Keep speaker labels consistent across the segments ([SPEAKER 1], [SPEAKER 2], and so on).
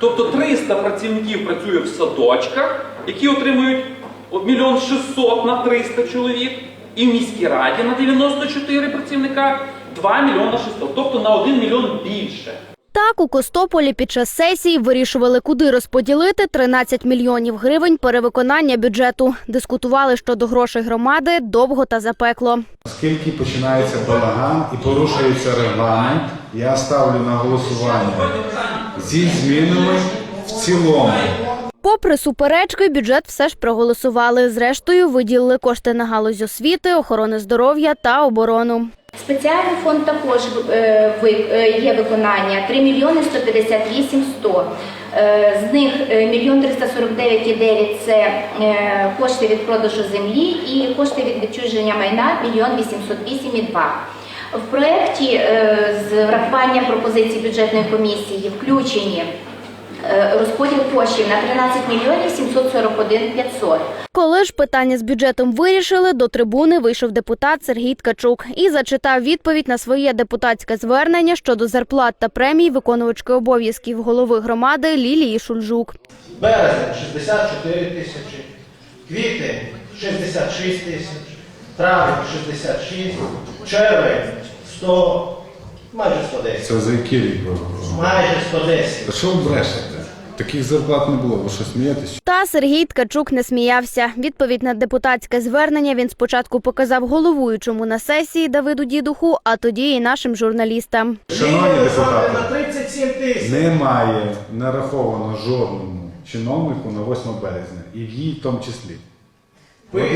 [SPEAKER 1] Тобто 300 працівників працює в садочках, які отримують мільйон 600 на 300 чоловік, і в міській раді на 94 працівника 2 мільйона 600, тобто на 1 мільйон більше.
[SPEAKER 2] Так, у Костополі під час сесії вирішували, куди розподілити 13 мільйонів гривень перевиконання бюджету. Дискутували щодо грошей громади довго та запекло.
[SPEAKER 3] Оскільки починається балаган і порушується регламент, я ставлю на голосування зі змінами в цілому.
[SPEAKER 2] Попри суперечки, бюджет все ж проголосували. Зрештою, виділили кошти на галузь освіти, охорони здоров'я та оборону.
[SPEAKER 4] Спеціальний фонд також е, е, є виконання 3 мільйони 158 100. Е, З них е, мільйон 349,9 – це кошти від продажу землі і кошти від відчуження майна мільйон 808,2. В проєкті з врахуванням пропозицій бюджетної комісії включені розподіл коштів на 13 мільйонів 741 500.
[SPEAKER 2] Коли ж питання з бюджетом вирішили, до трибуни вийшов депутат Сергій Ткачук і зачитав відповідь на своє депутатське звернення щодо зарплат та премій виконувачки обов'язків голови громади Лілії Шульжук.
[SPEAKER 5] Березень 64 тисячі, квітень 66 тисяч, травень 66, червень 100, майже 110.
[SPEAKER 3] Це за який рік?
[SPEAKER 5] Майже 110.
[SPEAKER 3] Та що ви брешете? Таких зарплат не було. Ви що смієтесь?
[SPEAKER 2] Та Сергій Ткачук не сміявся. Відповідь на депутатське звернення він спочатку показав головуючому на сесії Давиду Дідуху, а тоді і нашим журналістам.
[SPEAKER 3] Шановні депутати,
[SPEAKER 5] на 37 тисяч.
[SPEAKER 3] немає нараховано жодному чиновнику на 8 березня. І в їй в тому числі.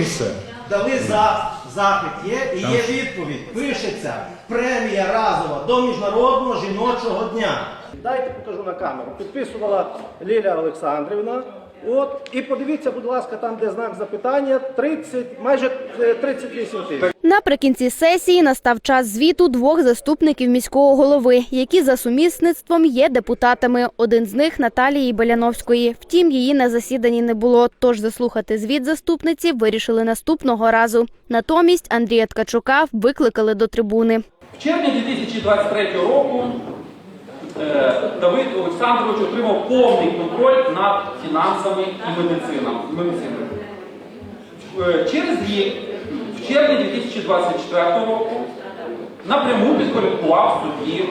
[SPEAKER 3] Все.
[SPEAKER 5] Дали за, запит є і є відповідь. Пишеться премія разова до Міжнародного жіночого дня. Дайте покажу на камеру. Підписувала Ліля Олександрівна. От, і подивіться, будь ласка, там, де знак запитання, 30, майже е, 38 тисяч.
[SPEAKER 2] Наприкінці сесії настав час звіту двох заступників міського голови, які за сумісництвом є депутатами. Один з них Наталії Беляновської. Втім, її на засіданні не було. Тож заслухати звіт заступниці вирішили наступного разу. Натомість Андрія Ткачука викликали до трибуни.
[SPEAKER 1] В червні 2023 року е, Давид Олександрович отримав повний контроль над фінансами і медициною. Е, Через рік, в червні 2024 року, напряму підпорядкував судді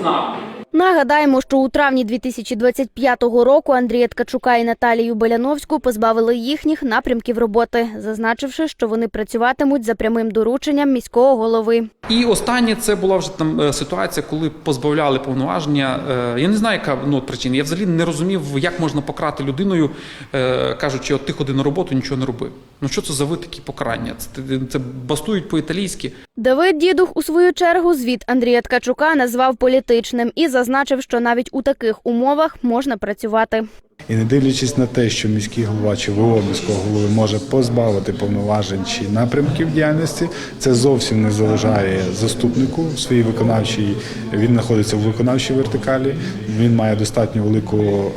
[SPEAKER 1] ЦНАП.
[SPEAKER 2] Нагадаємо, що у травні 2025 року Андрія Ткачука і Наталію Беляновську позбавили їхніх напрямків роботи, зазначивши, що вони працюватимуть за прямим дорученням міського голови.
[SPEAKER 6] І останнє це була вже там е, ситуація, коли позбавляли повноваження. Е, Я не знаю, яка ну, причина. Я взагалі не розумів, як можна покарати людиною, е, кажучи, от ти ходи на роботу, нічого не роби. Ну що це за ви такі покарання? Це, це бастують по-італійськи.
[SPEAKER 2] Давид Дідух у свою чергу звіт Андрія Ткачука назвав політичним і зазначив, що навіть у таких умовах можна працювати.
[SPEAKER 3] І не дивлячись на те, що міський голова чи ВО міського голови може позбавити повноважень чи напрямків діяльності, це зовсім не заважає заступнику в своїй виконавчій. Він знаходиться в виконавчій вертикалі. Він має достатньо велику, е,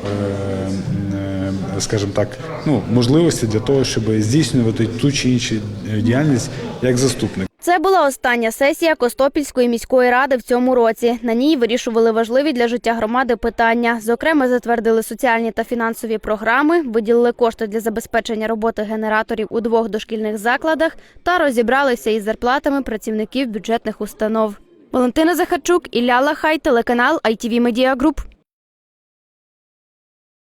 [SPEAKER 3] е, скажімо так, ну можливості для того, щоб здійснювати ту чи іншу діяльність як заступник.
[SPEAKER 2] Це була остання сесія Костопільської міської ради в цьому році. На ній вирішували важливі для життя громади питання. Зокрема, затвердили соціальні та фінансові програми, виділили кошти для забезпечення роботи генераторів у двох дошкільних закладах та розібралися із зарплатами працівників бюджетних установ. Валентина Захарчук, Ілля Лахай, телеканал ITV Media Group.